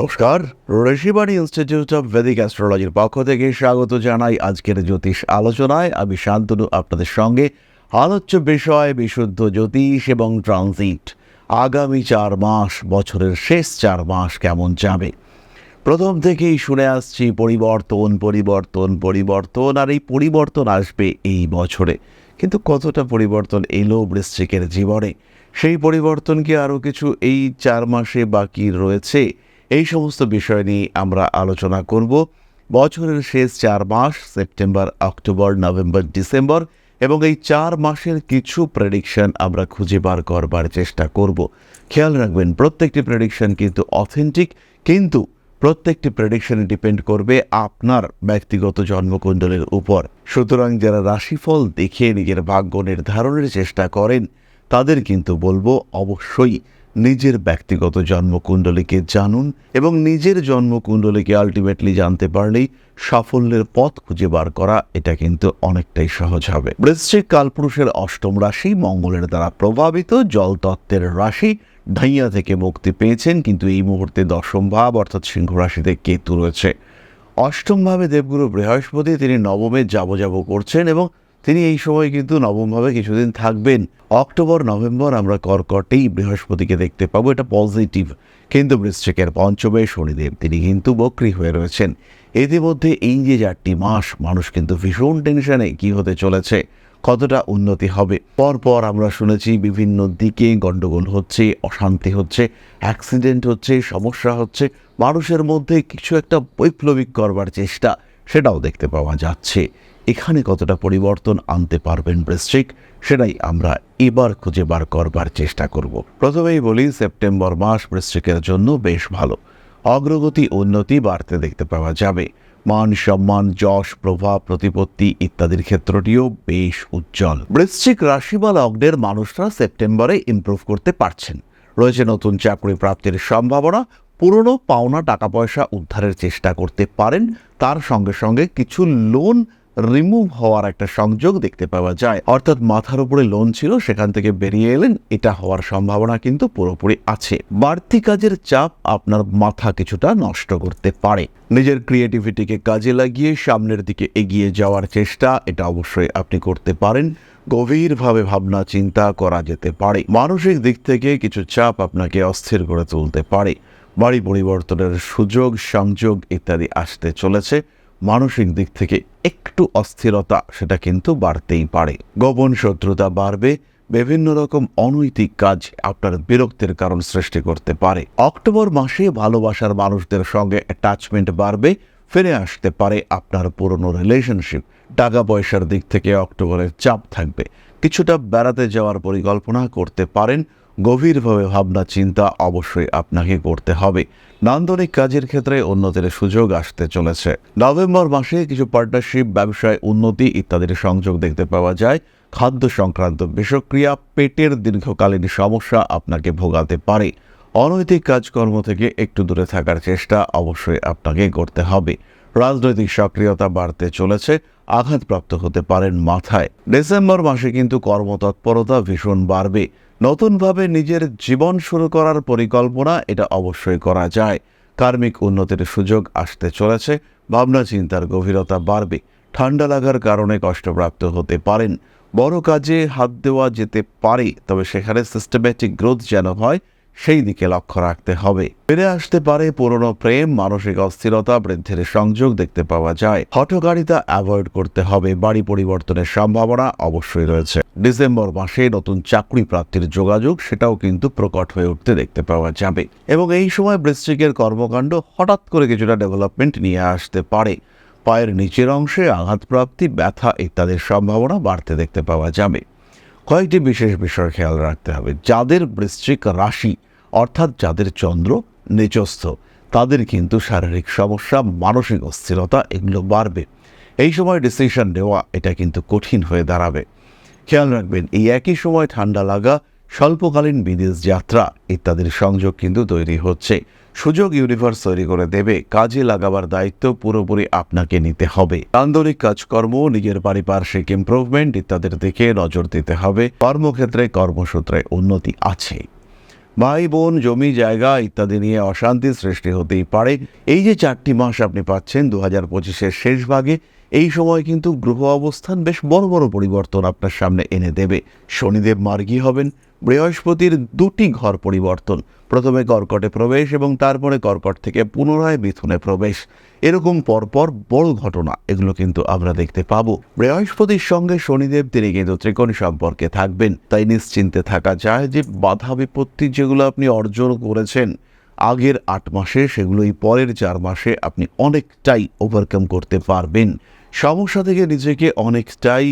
নমস্কার, Rishibani institute of Vedic অ্যাস্ট্রোলজির পক্ষ থেকে স্বাগত জানাই আজকের জ্যোতিষ আলোচনায়। আমি শান্তনু, আপনাদের সঙ্গে আলোচ্য বিষয়, বিশুদ্ধ জ্যোতিষ এবং ট্রানজিট আগামী চার মাস, বছরের শেষ চার মাস কেমন যাবে? প্রথম থেকেই শুনে আসছি, পরিবর্তন পরিবর্তন পরিবর্তন, আর এই পরিবর্তন আসবে এই বছরে। কিন্তু কতটা পরিবর্তন এলো বৃশ্চিকের জীবনে? সেই পরিবর্তন কি আরও কিছু এই চার মাসে বাকি রয়েছে? এই সমস্ত বিষয় নিয়ে আমরা আলোচনা করব বছরের শেষ চার মাস, সেপ্টেম্বর, অক্টোবর, নভেম্বর, ডিসেম্বর এবং এই চার মাসের কিছু প্রেডিকশন আমরা খুঁজে বার করবার চেষ্টা করব। খেয়াল রাখবেন, প্রত্যেকটি প্রেডিকশন কিন্তু অথেন্টিক কিন্তু প্রত্যেকটি প্রেডিকশনে ডিপেন্ড করবে আপনার ব্যক্তিগত জন্মকুণ্ডলের উপর। সুতরাং যারা রাশিফল দেখে নিজের ভাগ্য নির্ধারণের চেষ্টা করেন, তাদের কিন্তু বলব অবশ্যই নিজের ব্যক্তিগত জন্মকুণ্ডলীকে জানুন এবং নিজের জন্মকুণ্ডলীকে আলটিমেটলি জানতে পারলেই সাফল্যের পথ খুঁজে বার করা, এটা কিন্তু অনেকটাই সহজ হবে। বৃশ্চিক কালপুরুষের অষ্টম রাশি মঙ্গলের দ্বারা প্রভাবিত জলতত্ত্বের রাশি ঢাইয়া থেকে মুক্তি পেয়েছেন, কিন্তু এই মুহূর্তে দশম ভাব অর্থাৎ সিংহ রাশিতে কেতু রয়েছে। অষ্টমভাবে দেবগুরু বৃহস্পতি, তিনি নবমে যাব যাব করছেন এবং তিনি এই সময় কিন্তু নবমভাবে কিছুদিন থাকবেন। অক্টোবর, নভেম্বর আমরা কর্কটেই বৃহস্পতিকে দেখতে পাবো। এটা পজিটিভ কিন্তু বৃশ্চিকের পঞ্চমে শনিদেব। তিনি কিন্তু বক্রি হয়ে রয়েছেন। ইতিমধ্যে এই যে চারটি মাস, মানুষ কিন্তু ভীষণ টেনশনে কি হতে চলেছে, কতটা উন্নতি হবে, পরপর আমরা শুনেছি বিভিন্ন দিকে গণ্ডগোল হচ্ছে, অশান্তি হচ্ছে অ্যাক্সিডেন্ট হচ্ছে, সমস্যা হচ্ছে। মানুষের মধ্যে কিছু একটা বৈপ্লবিক করবার চেষ্টা। সেটাও দেখতে পাওয়া যাচ্ছে। এখানে কতটা পরিবর্তন আনতে পারবেন বৃশ্চিক, সেটাই আমরা এবার খুঁজে বার করবার চেষ্টা করব। প্রথমেই বলি, সেপ্টেম্বর মাস বৃশ্চিকের জন্য বেশ ভালো। অগ্রগতি, উন্নতি বাড়তে দেখতে পাওয়া যাবে। মান সম্মান, যশ, প্রভাব, প্রতিপত্তি ইত্যাদির ক্ষেত্রটিও বেশ উজ্জ্বল। বৃশ্চিক রাশি বা লগ্নের মানুষরা সেপ্টেম্বরে ইমপ্রুভ করতে পারছেন। রয়েছে নতুন চাকরি প্রাপ্তির সম্ভাবনা পুরনো পাওনা টাকা পয়সা উদ্ধারের চেষ্টা করতে পারেন, তার সঙ্গে সঙ্গে কিছু লোন রিমুভ হওয়ার একটা সংযোগ দেখতে পাওয়া যায়। অর্থাৎ মাথার উপরে লোন ছিল, সেখান থেকে বেরিয়ে এলেন, এটা হওয়ার সম্ভাবনা কিন্তু পুরোপুরি আছে। বাড়তি কাজের চাপ আপনার মাথা কিছুটা নষ্ট করতে পারে। নিজের ক্রিয়েটিভিটিকে কাজে লাগিয়ে সামনের দিকে এগিয়ে যাওয়ার চেষ্টা, এটা অবশ্যই আপনি করতে পারেন। গভীরভাবে ভাবনা চিন্তা করা যেতে পারে। মানসিক দিক থেকে কিছু চাপ আপনাকে অস্থির করে তুলতে পারে। বাড়ি পরিবর্তনের সুযোগ, সংযোগ ইত্যাদি আসতে চলেছে। মানসিক দিক থেকে একটু অস্থিরতা সেটা কিন্তু বাড়তেই পারে। গোপন শত্রুতা বাড়বে, বিভিন্ন রকম অনৈতিক কাজ আপনার বিরক্তির কারণ সৃষ্টি করতে পারে। অক্টোবর মাসে ভালোবাসার মানুষদের সঙ্গে অ্যাটাচমেন্ট বাড়বে, ফিরে আসতে পারে আপনার পুরনো রিলেশনশিপ টাকা পয়সার দিক থেকে অক্টোবরের চাপ থাকবে। কিছুটা বেড়াতে যাওয়ার পরিকল্পনা করতে পারেন গভীরভাবে ভাবনা, চিন্তা অবশ্যই আপনাকে করতে হবে। নান্দনিক কাজের ক্ষেত্রে উন্নতির সুযোগ আসতে চলেছে। নভেম্বর মাসে কিছু পার্টনারশিপ ব্যবসায় উন্নতি ইত্যাদির সংযোগ দেখতে পাওয়া যায়। খাদ্য সংক্রান্ত বিষক্রিয়া, পেটের দীর্ঘকালীন সমস্যা আপনাকে ভোগাতে পারে। অনৈতিক কাজকর্ম থেকে একটু দূরে থাকার চেষ্টা অবশ্যই আপনাকে করতে হবে। রাজনৈতিক সক্রিয়তা বাড়তে চলেছে, আঘাতপ্রাপ্ত হতে পারেন মাথায়। ডিসেম্বর মাসে কিন্তু কর্মতৎপরতা ভীষণ বাড়বে। নতুনভাবে নিজের জীবন শুরু করার পরিকল্পনা এটা অবশ্যই করা যায়। কার্মিক উন্নতির সুযোগ আসতে চলেছে, ভাবনা চিন্তার গভীরতা বাড়বে, ঠান্ডা লাগার কারণে কষ্টপ্রাপ্ত হতে পারেন। বড় কাজে হাত দেওয়া যেতে পারে, তবে সেখানে সিস্টেম্যাটিক গ্রোথ যেন হয় সেই দিকে লক্ষ্য রাখতে হবে। ফিরে আসতে পারে পুরনো প্রেম, মানসিক অস্থিরতা, বৃদ্ধির সংযোগ দেখতে পাওয়া যায়। হঠকারিতা অ্যাভয়েড করতে হবে। বাড়ি পরিবর্তনের সম্ভাবনা অবশ্যই রয়েছে। ডিসেম্বর মাসে নতুন চাকরি প্রাপ্তির যোগাযোগ, সেটাও কিন্তু প্রকট হয়ে উঠতে দেখতে পাওয়া যাবে। এবং এই সময় বৃশ্চিকের কর্মকাণ্ড হঠাৎ করে কিছুটা ডেভেলপমেন্ট নিয়ে আসতে পারে। পায়ের নিচের অংশে আঘাতপ্রাপ্তি, ব্যথা ইত্যাদির সম্ভাবনা বাড়তে দেখতে পাওয়া যাবে। কয়েকটি বিশেষ বিষয় খেয়াল রাখতে হবে। যাদের বৃশ্চিক রাশি অর্থাৎ যাদের চন্দ্র নিচস্থ তাদের কিন্তু শারীরিক সমস্যা, মানসিক অস্থিরতা এগুলো বাড়বে। এই সময় ডিসিশন নেওয়া এটা কিন্তু কঠিন হয়ে দাঁড়াবে। খেয়াল রাখবেন, এই একই সময় ঠান্ডা লাগা, স্বল্পকালীন বিদেশ যাত্রা ইত্যাদির সংযোগ কিন্তু তৈরি হচ্ছে। সুযোগ ইউনিভার্স তৈরি করে দেবে, কাজে লাগাবার দায়িত্ব পুরোপুরি আপনাকে নিতে হবে। আন্দোলিক কাজকর্ম, নিজের পারিপার্শ্বিক ইমপ্রুভমেন্ট ইত্যাদির দিকে নজর দিতে হবে। কর্মক্ষেত্রে কর্মসূত্রে উন্নতি আছে। ভাই, বোন, জমি, জায়গা ইত্যাদি নিয়ে অশান্তির সৃষ্টি হতেই পারে। এই যে চারটি মাস আপনি পাচ্ছেন দু হাজার পঁচিশের শেষ ভাগে, এই সময় কিন্তু গ্রহ অবস্থান বেশ বড় বড় পরিবর্তন আপনার সামনে এনে দেবে। শনিদেব মার্গী হবেন, বৃহস্পতির দুটি ঘর পরিবর্তন। প্রথমে কর্কটে প্রবেশ এবং তারপরে কর্কট থেকে পুনরায় মিথুনে প্রবেশ। এরকম পরপর বড় ঘটনা, এগুলো কিন্তু আমরা দেখতে পাব। বৃহস্পতির সঙ্গে শনিদেব, তিনি কিন্তু ত্রিকোণ সম্পর্কে থাকবেন। তাই নিশ্চিন্তে থাকা যায় যে বাধা বিপত্তি যেগুলো আপনি অর্জন করেছেন, আগের আট মাসে সেগুলোই পরের চার মাসে আপনি অনেকটাই ওভারকাম করতে পারবেন। সমস্যা থেকে নিজেকে অনেকটাই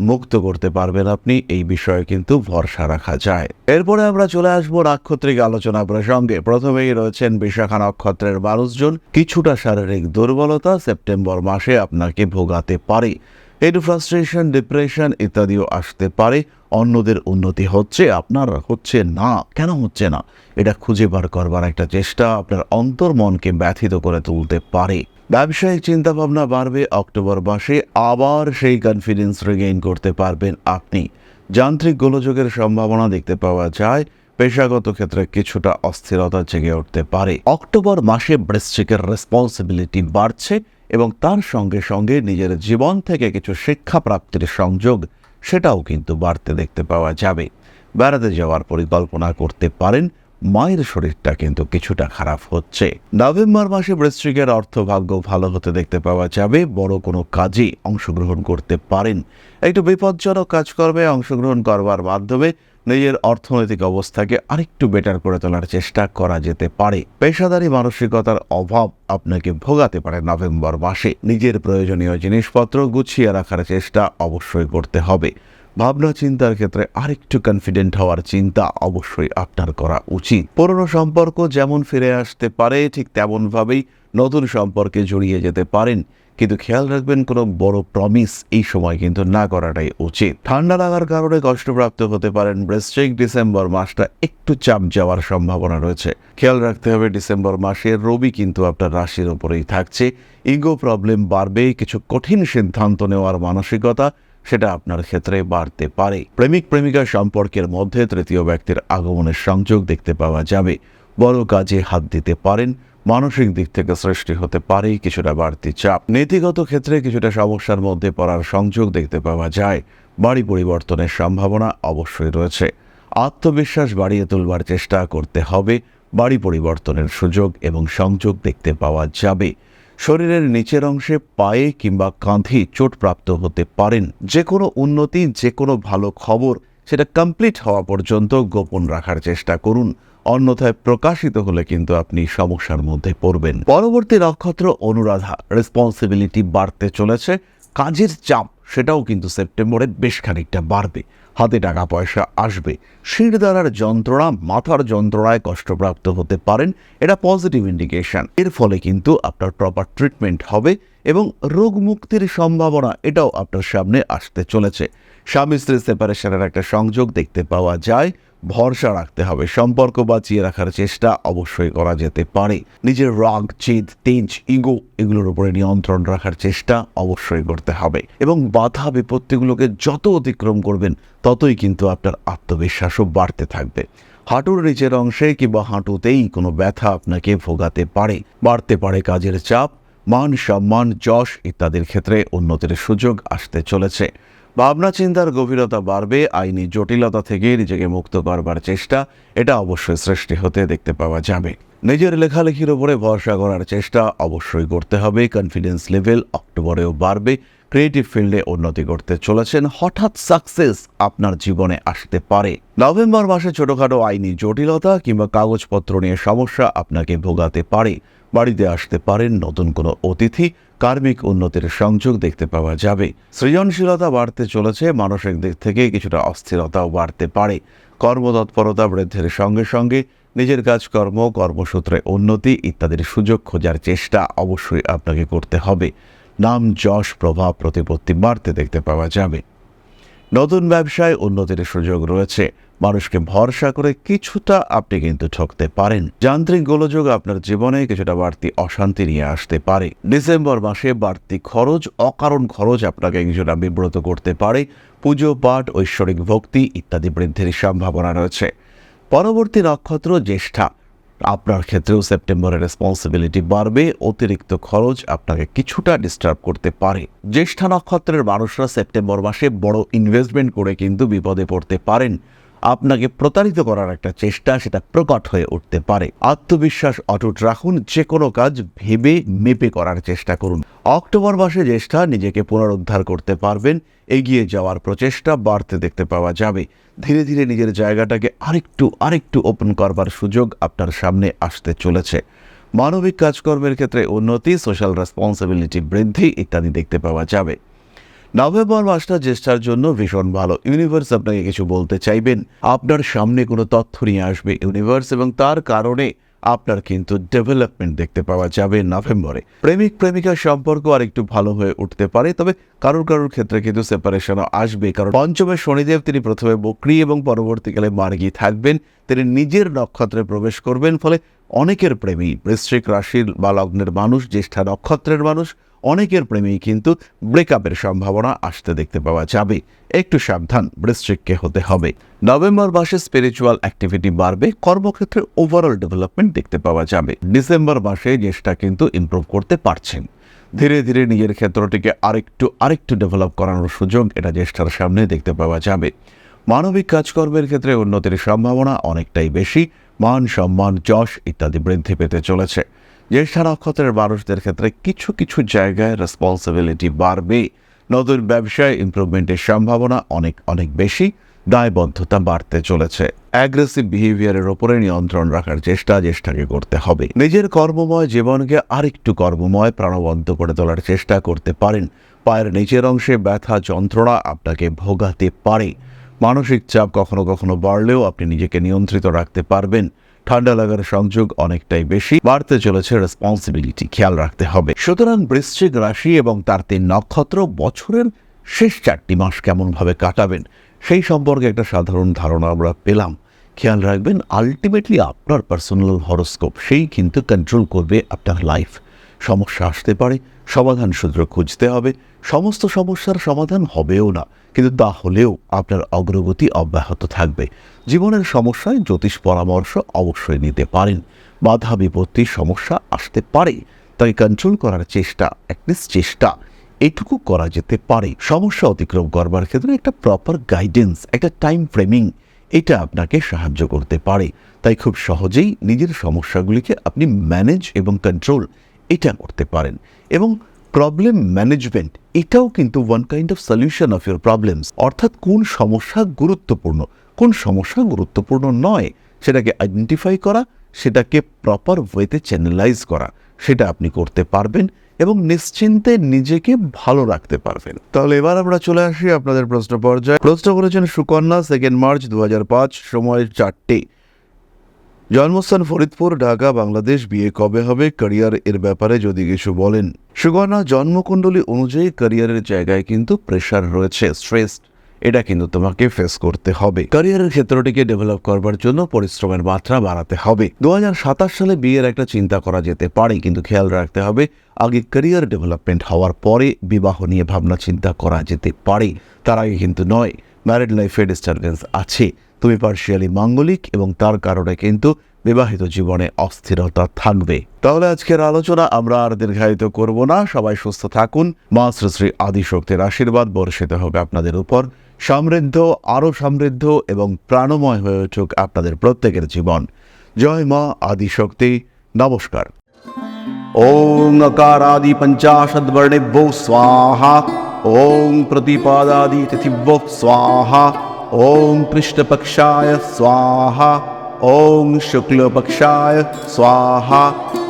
মুক্ত করতে পারবেন আপনি, এই বিষয়ে কিন্তু ভরসা রাখা যায়। এরপরে আমরা চলে আসব নাক্ষত্রিক আলোচনা প্রসঙ্গে। প্রথমেই রয়েছেন বিশাখা নক্ষত্রের মানুষজন। কিছুটা শারীরিক দুর্বলতা সেপ্টেম্বর মাসে আপনাকে ভোগাতে পারে। একটু ফ্রাস্ট্রেশন ডিপ্রেশন ইত্যাদিও আসতে পারে। অন্যদের উন্নতি হচ্ছে, আপনার হচ্ছে না। কেন হচ্ছে না? এটা খুঁজে বার করবার একটা চেষ্টা আপনার অন্তর্মনকে ব্যথিত করে তুলতে পারে। ব্যবসায়িক চিন্তাভাবনা বাড়বে অক্টোবর মাসে, আবার সেই কনফিডেন্স রিগেইন করতে পারবেন আপনি। যান্ত্রিক গোলযোগের সম্ভাবনা দেখতে পাওয়া যায়, পেশাগত ক্ষেত্রে কিছুটা অস্থিরতা জেগে উঠতে পারে। অক্টোবর মাসে বৃশ্চিকের রেসপন্সিবিলিটি বাড়ছে এবং তার সঙ্গে সঙ্গে নিজের জীবন থেকে কিছু শিক্ষা প্রাপ্তির সংযোগ সেটাও কিন্তু বাড়তে দেখতে পাওয়া যাবে। বেড়াতে যাওয়ার পরিকল্পনা করতে পারেন মায়ের শরীরটা কিন্তু কিছুটা খারাপ হচ্ছে। নভেম্বর মাসে বৃশ্চিকের অর্থভাগ্য ভালো হতে দেখতে পাওয়া যাবে। বড় কোনো কাজে অংশগ্রহণ করতে পারেন। একটু বিপজ্জনক কাজকর্মে অংশগ্রহণ করবার মাধ্যমে নিজের অর্থনৈতিক অবস্থাকে আরেকটু বেটার করে তোলার চেষ্টা করা যেতে পারে। পেশাদারি মানসিকতার অভাব আপনাকে ভোগাতে পারে নভেম্বর মাসে। নিজের প্রয়োজনীয় জিনিসপত্র গুছিয়ে রাখার চেষ্টা অবশ্যই করতে হবে। ভাবনা চিন্তার ক্ষেত্রে আরেকটু কনফিডেন্ট হওয়ার চিন্তা অবশ্যই আপনার করা উচিত। পুরনো সম্পর্ক যেমন ফিরে আসতে পারে, ঠিক তেমনভাবেই নতুন সম্পর্কে জড়িয়ে যেতে পারেন। কিন্তু খেয়াল রাখবেন, কোনো বড় প্রমিস এই সময় কিন্তু না করাটাই উচিত। ঠান্ডা লাগার কারণে কষ্টপ্রাপ্ত হতে পারেন। বৃশ্চিক ডিসেম্বর মাসটা একটু চাপ যাওয়ার সম্ভাবনা রয়েছে। খেয়াল রাখতে হবে, ডিসেম্বর মাসে রবি কিন্তু আপনার রাশির ওপরেই থাকছে। ইগো প্রবলেম বাড়বে, কিছু কঠিন সিদ্ধান্ত নেওয়ার মানসিকতা সেটা আপনার ক্ষেত্রে বাড়তে পারে। প্রেমিক, প্রেমিকা সম্পর্কের মধ্যে তৃতীয় ব্যক্তির আগমনের সংযোগ দেখতে পাওয়া যাবে। বড় কাজে হাত দিতে পারেন, মানসিক দিক থেকে সৃষ্টি হতে পারে, কিছুটা বাড়তি চাপ। নীতিগত ক্ষেত্রে কিছুটা সমস্যার মধ্যে পড়ার সংযোগ দেখতে পাওয়া যায়। বাড়ি পরিবর্তনের সম্ভাবনা অবশ্যই রয়েছে। আত্মবিশ্বাস বাড়িয়ে তুলবার চেষ্টা করতে হবে। বাড়ি পরিবর্তনের সুযোগ এবং সংযোগ দেখতে পাওয়া যাবে। শরীরের নিচের অংশে পায়ে কিংবা কাঁধে চোটপ্রাপ্ত হতে পারেন। যে কোনো উন্নতি যে কোনো ভালো খবর, সেটা কমপ্লিট হওয়া পর্যন্ত গোপন রাখার চেষ্টা করুন। অন্যথায় প্রকাশিত হলে কিন্তু আপনি সমস্যার মধ্যে পড়বেন। পরবর্তী নক্ষত্র অনুরাধা রেসপন্সিবিলিটি বাড়তে চলেছে। কাজের চাপ, সেটাও কিন্তু সেপ্টেম্বরে বেশ খানিকটা বাড়বে। হাতে টাকা পয়সা আসবে। শির দ্বারার যন্ত্রণা, মাথার যন্ত্রণায় কষ্টপ্রাপ্ত হতে পারেন, এটা পজিটিভ ইন্ডিকেশন এর ফলে কিন্তু আপনার প্রপার ট্রিটমেন্ট হবে এবং রোগ মুক্তির সম্ভাবনা, এটাও আপনার সামনে আসতে চলেছে। স্বামী স্ত্রী সেপারেশনের একটা সংযোগ দেখতে পাওয়া যায়। ভরসা রাখতে হবে। সম্পর্ক বাঁচিয়ে রাখার চেষ্টা অবশ্যই করা যেতে পারে। নিজের রাগ চিদ তেজ, ইগো এগুলোর উপরে নিয়ন্ত্রণ রাখার চেষ্টা অবশ্যই করতে হবে এবং বাধা বিপত্তিগুলোকে যত অতিক্রম করবেন, ততই কিন্তু আপনার আত্মবিশ্বাসও বাড়তে থাকবে। হাঁটুর নিচের অংশে কিংবা হাঁটুতেই কোনো ব্যথা আপনাকে ভোগাতে পারে। বাড়তে পারে কাজের চাপ, মান সম্মান, যশ ইত্যাদির ক্ষেত্রে উন্নতির সুযোগ আসতে চলেছে। ভাবনা চিন্তার গভীরতা বাড়বে, আইনি জটিলতা থেকে নিজেকে মুক্ত করবার চেষ্টা, এটা অবশ্যই সৃষ্টি হতে দেখতে পাওয়া যাবে। নিজের লেখালেখির উপরে ভরসা করার চেষ্টা অবশ্যই করতে হবে। কনফিডেন্স লেভেল অক্টোবরেও বাড়বে। ক্রিয়েটিভ ফিল্ডে উন্নতি করতে চলেছেন। হঠাৎ সাকসেস আপনার জীবনে আসতে পারে। নভেম্বর মাসে ছোটখাটো আইনি জটিলতা কিংবা কাগজপত্র নিয়ে সমস্যা আপনাকে ভোগাতে পারে। বাড়িতে আসতে পারেন নতুন কোনো অতিথি কার্মিক উন্নতির সংযোগ দেখতে পাওয়া যাবে। সৃজনশীলতা বাড়তে চলেছে, মানসিক দিক থেকে কিছুটা অস্থিরতাও বাড়তে পারে। কর্মতৎপরতা বৃদ্ধির সঙ্গে সঙ্গে নিজের কাজকর্ম, কর্মসূত্রে উন্নতি ইত্যাদির সুযোগ খোঁজার চেষ্টা অবশ্যই আপনাকে করতে হবে। নাম যশ প্রভাব প্রতিপত্তি বাড়তে দেখতে পাওয়া যাবে। নতুন ব্যবসায় উন্নতির সুযোগ রয়েছে। মানুষকে ভরসা করে কিছুটা আপনি কিন্তু ঠকতে পারেন। যান্ত্রিক গোলযোগ আপনার জীবনে কিছুটা বাড়তি অশান্তি নিয়ে আসতে পারে। ডিসেম্বর মাসে বাড়তি খরচ, অকারণ খরচ আপনাকে কিছুটা বিব্রত করতে পারে। পুজো, পাঠ, ঐশ্বরিক ভক্তি ইত্যাদি বৃদ্ধির সম্ভাবনা রয়েছে। পরবর্তী নক্ষত্র জ্যেষ্ঠা। আপনার ক্ষেত্রেও সেপ্টেম্বরের রেসপন্সিবিলিটি বাড়বে, অতিরিক্ত খরচ আপনাকে কিছুটা ডিস্টার্ব করতে পারে। জ্যেষ্ঠা নক্ষত্রের মানুষরা সেপ্টেম্বর মাসে বড় ইনভেস্টমেন্ট করে কিন্তু বিপদে পড়তে পারেন। আপনাকে প্রতারিত করার একটা চেষ্টা, সেটা প্রকট হয়ে উঠতে পারে। আত্মবিশ্বাস অটুট রাখুন যে কোনো কাজ ভেবে মেপে করার চেষ্টা করুন। অক্টোবর মাসে জ্যেষ্ঠা, নিজেকে পুনরুদ্ধার করতে পারবেন। এগিয়ে যাওয়ার প্রচেষ্টা বাড়তে দেখতে পাওয়া যাবে। ধীরে ধীরে নিজের জায়গাটাকে আরেকটু আরেকটু ওপেন করবার সুযোগ আপনার সামনে আসতে চলেছে। মানবিক কাজকর্মের ক্ষেত্রে উন্নতি সোশ্যাল রেসপন্সিবিলিটি বৃদ্ধি ইত্যাদি দেখতে পাওয়া যাবে। নভেম্বর মাসটা জ্যেষ্ঠার জন্য ভীষণ ভালো। ইউনিভার্স আপনাকে কিছু বলতে চাইবেন। আপনার সামনে কোনো তথ্য নিয়ে আসবে ইউনিভার্স এবং তার কারণে আপনার কিন্তু ডেভেলপমেন্ট দেখতে পাওয়া যাবে নভেম্বরে। প্রেমিক, প্রেমিকার সম্পর্ক আর একটু ভালো হয়ে উঠতে পারে, তবে কারোর কারোর ক্ষেত্রে কিন্তু সেপারেশনও আসবে। কারণ পঞ্চমে শনিদেব, তিনি প্রথমে বকরি এবং পরবর্তীকালে মার্গী থাকবেন। তিনি নিজের নক্ষত্রে প্রবেশ করবেন, ফলে অনেকের প্রেমী, বৃশ্চিক রাশির বা লগ্নের মানুষ, জ্যেষ্ঠা নক্ষত্রের মানুষ অনেকের প্রেমেই কিন্তু ব্রেকআপের সম্ভাবনা আসতে দেখতে পাওয়া যাবে। একটু সাবধান, বৃশ্চিককে হতে হবে। নভেম্বর মাসে স্পিরিচুয়াল অ্যাক্টিভিটি বাড়বে, কর্মক্ষেত্রে ওভারঅল ডেভেলপমেন্ট দেখতে পাওয়া যাবে। ডিসেম্বর মাসে জ্যেষ্ঠা কিন্তু ইমপ্রুভ করতে পারছেন। ধীরে ধীরে নিজের ক্ষেত্রটিকে আরেকটু আরেকটু ডেভেলপ করানোর সুযোগ এটা জ্যেষ্ঠার সামনে দেখতে পাওয়া যাবে। মানবিক কাজকর্মের ক্ষেত্রে উন্নতির সম্ভাবনা অনেকটাই বেশি। মান সম্মান, যশ ইত্যাদি বৃদ্ধি পেতে চলেছে। জ্যেষ্ঠা নক্ষত্রের মানুষদের ক্ষেত্রে কিছু কিছু জায়গায় রেসপন্সিবিলিটি বাড়বে। নতুন ব্যবসায় ইমপ্রুভমেন্টের সম্ভাবনা অনেক অনেক বেশি। দায়বদ্ধতা বাড়তে চলেছে। অ্যাগ্রেসিভ বিহেভিয়ারের ওপরে নিয়ন্ত্রণ রাখার চেষ্টা জ্যেষ্ঠাকে করতে হবে। নিজের কর্মময় জীবনকে আরেকটু কর্মময়, প্রাণবন্ত করে তোলার চেষ্টা করতে পারেন। পায়ের নিচের অংশে ব্যথা, যন্ত্রণা আপনাকে ভোগাতে পারে। মানসিক চাপ কখনো কখনো বাড়লেও আপনি নিজেকে নিয়ন্ত্রিত রাখতে পারবেন। ঠান্ডা লাগার সংযোগ অনেকটাই বেশি, বাড়তে চলেছে রেসপন্সিবিলিটি খেয়াল রাখতে হবে। সুতরাং বৃশ্চিক রাশি এবং তার তিন নক্ষত্র বছরের শেষ চারটি মাস কেমনভাবে কাটাবেন, সেই সম্পর্কে একটা সাধারণ ধারণা আমরা পেলাম। খেয়াল রাখবেন আলটিমেটলি আপনার পার্সোনাল হরোস্কোপ সেই কিন্তু কন্ট্রোল করবে আপনার লাইফ সমস্যা আসতে পারে, সমাধান সূত্র খুঁজতে হবে, সমস্ত সমস্যার সমাধান হবেও না। কিন্তু তা হলেও আপনার অগ্রগতি অব্যাহত থাকবে। জীবনের সমস্যায় জ্যোতিষ পরামর্শ অবশ্যই নিতে পারেন। বাধা বিপত্তি সমস্যা আসতে পারে, তাই কন্ট্রোল করার চেষ্টা অ্যাটলিস্ট চেষ্টা, এটুকু করা যেতে পারে। সমস্যা অতিক্রম করবার ক্ষেত্রে একটা প্রপার গাইডেন্স একটা টাইম ফ্রেমিং এটা আপনাকে সাহায্য করতে পারে। তাই খুব সহজেই নিজের সমস্যাগুলিকে আপনি ম্যানেজ এবং কন্ট্রোল এটা করতে পারেন। এবং প্রবলেম ম্যানেজমেন্ট এটাও কিন্তু one kind of solution of your problems অর্থাৎ কোন সমস্যা গুরুত্বপূর্ণ? কোন সমস্যা গুরুত্বপূর্ণ নয়? সেটাকে আইডেন্টিফাই করা, সেটাকে প্রপার ওয়েতে চ্যানেলাইজ করা, সেটা আপনি করতে পারবেন এবং নিশ্চিন্তে নিজেকে ভালো রাখতে পারবেন। তাহলে এবার আমরা চলে আসি আপনাদের প্রশ্ন পর্যায়ে। প্রশ্ন করেছেন সুকন্যা সেকেন্ড মার্চ দু সময় চারটে। জন্মস্থান ফরিদপুর, ঢাকা, বাংলাদেশ, বিয়ে কবে হবে ক্যারিয়ার এর ব্যাপারে যদি কিছু বলেন। সুগণা জন্মকুণ্ডলী অনুযায়ী ক্যারিয়ারের জায়গায় কিন্তু প্রেশার রয়েছে স্ট্রেস এটা কিন্তু তোমাকে ফেস করতে হবে। ক্যারিয়ারের ক্ষেত্রটিকে ডেভেলপ করবার জন্য পরিশ্রমের মাত্রা বাড়াতে হবে। দু হাজার সাতাশ সালে বিয়ের একটা চিন্তা করা যেতে পারে, কিন্তু খেয়াল রাখতে হবে, আগে ক্যারিয়ার ডেভেলপমেন্ট হওয়ার পরে বিবাহ নিয়ে ভাবনা চিন্তা করা যেতে পারে। তার আগে কিন্তু নয় ম্যারিড লাইফে ডিস্টারবেন্স আছে। তুমি পার্শিয়ালি মাঙ্গলিক এবং তার কারণে কিন্তু বিবাহিত জীবনে অস্থিরতা থাকবে। তাহলে আজকের আলোচনা আমরা আর দীর্ঘায়িত করব না। সবাই সুস্থ থাকুন। মা শ্রী শ্রী আদিশক্তির আশীর্বাদ বর্ষিত হবে আপনাদের উপর। সমৃদ্ধ, আরও সমৃদ্ধ এবং প্রাণময় হয়ে উঠুক আপনাদের প্রত্যেকের জীবন। জয় মা আদিশক্তি। নমস্কার। ওং নকারাদি পঞ্চাশদ বর্ণেভ্যো স্বাহা। ওং প্রতিপাদাদি তিথিভ্যো ॐ कृष्णपक्षाय स्वाहा ॐ शुक्लपक्षाय स्वाहा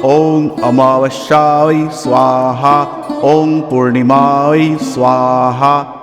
ॐ अमावास्याय स्वाहा ॐ पूर्णिमाय स्वाहा।